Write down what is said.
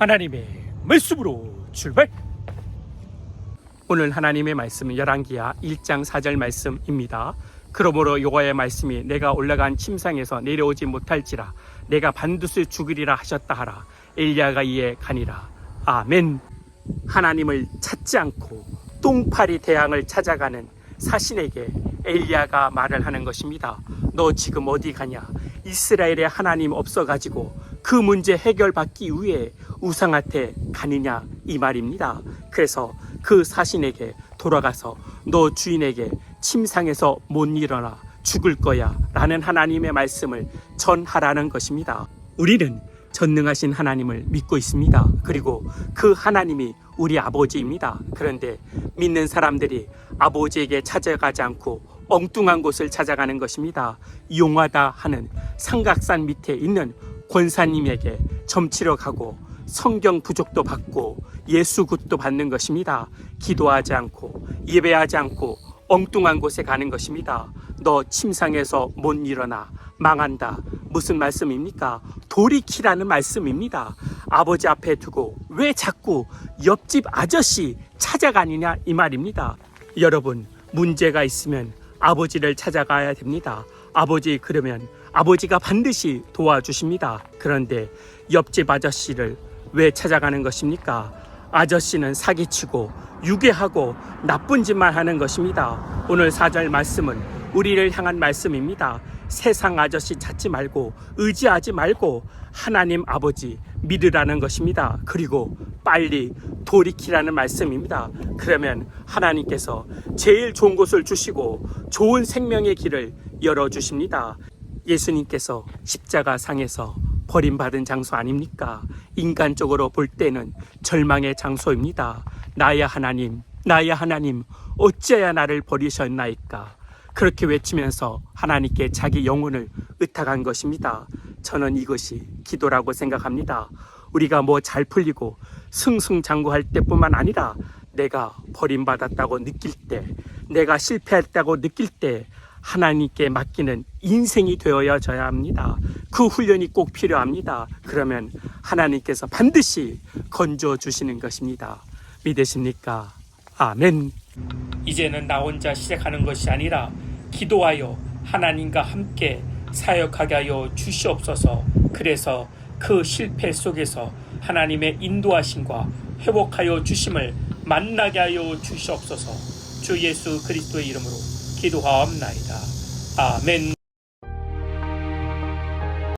하나님의 말씀으로 출발. 오늘 하나님의 말씀은 열왕기야 1장 4절 말씀입니다. 그러므로 여호와의 말씀이 내가 올라간 침상에서 내려오지 못할지라 내가 반드시 죽으리라 하셨다 하라. 엘리야가 이에 가니라. 아멘. 하나님을 찾지 않고 똥파리 대왕을 찾아가는 사신에게 엘리야가 말을 하는 것입니다. 너 지금 어디 가냐? 이스라엘에 하나님 없어가지고 그 문제 해결받기 위해 우상한테 가느냐 이 말입니다. 그래서 그 사신에게 돌아가서 너 주인에게 침상에서 못 일어나 죽을 거야 라는 하나님의 말씀을 전하라는 것입니다. 우리는 전능하신 하나님을 믿고 있습니다. 그리고 그 하나님이 우리 아버지입니다. 그런데 믿는 사람들이 아버지에게 찾아가지 않고 엉뚱한 곳을 찾아가는 것입니다. 용하다 하는 삼각산 밑에 있는 권사님에게 점치러 가고 성경 부족도 받고 예수 굿도 받는 것입니다. 기도하지 않고 예배하지 않고 엉뚱한 곳에 가는 것입니다. 너 침상에서 못 일어나 망한다. 무슨 말씀입니까? 돌이키라는 말씀입니다. 아버지 앞에 두고 왜 자꾸 옆집 아저씨 찾아가느냐 이 말입니다. 여러분 문제가 있으면 아버지를 찾아가야 됩니다. 아버지 그러면 아버지가 반드시 도와주십니다. 그런데 옆집 아저씨를 왜 찾아가는 것입니까? 아저씨는 사기치고 유괴하고 나쁜 짓만 하는 것입니다. 오늘 사절 말씀은 우리를 향한 말씀입니다. 세상 아저씨 찾지 말고 의지하지 말고 하나님 아버지 믿으라는 것입니다. 그리고 빨리 돌이키라는 말씀입니다. 그러면 하나님께서 제일 좋은 곳을 주시고 좋은 생명의 길을 열어 주십니다. 예수님께서 십자가 상에서 버림받은 장소 아닙니까? 인간적으로 볼 때는 절망의 장소입니다. 나야 하나님, 나야 하나님, 어찌해야 나를 버리셨나이까? 그렇게 외치면서 하나님께 자기 영혼을 의탁한 것입니다. 저는 이것이 기도라고 생각합니다. 우리가 뭐 잘 풀리고 승승장구할 때뿐만 아니라 내가 버림받았다고 느낄 때, 내가 실패했다고 느낄 때 하나님께 맡기는 인생이 되어야져야 합니다. 그 훈련이 꼭 필요합니다. 그러면 하나님께서 반드시 건져 주시는 것입니다. 믿으십니까? 아멘. 이제는 나 혼자 시작하는 것이 아니라 기도하여 하나님과 함께 사역하게 하여 주시옵소서. 그래서 그 실패 속에서 하나님의 인도하심과 회복하여 주심을 만나게 하여 주시옵소서. 주 예수 그리스도의 이름으로 기도하옵나이다. 아멘.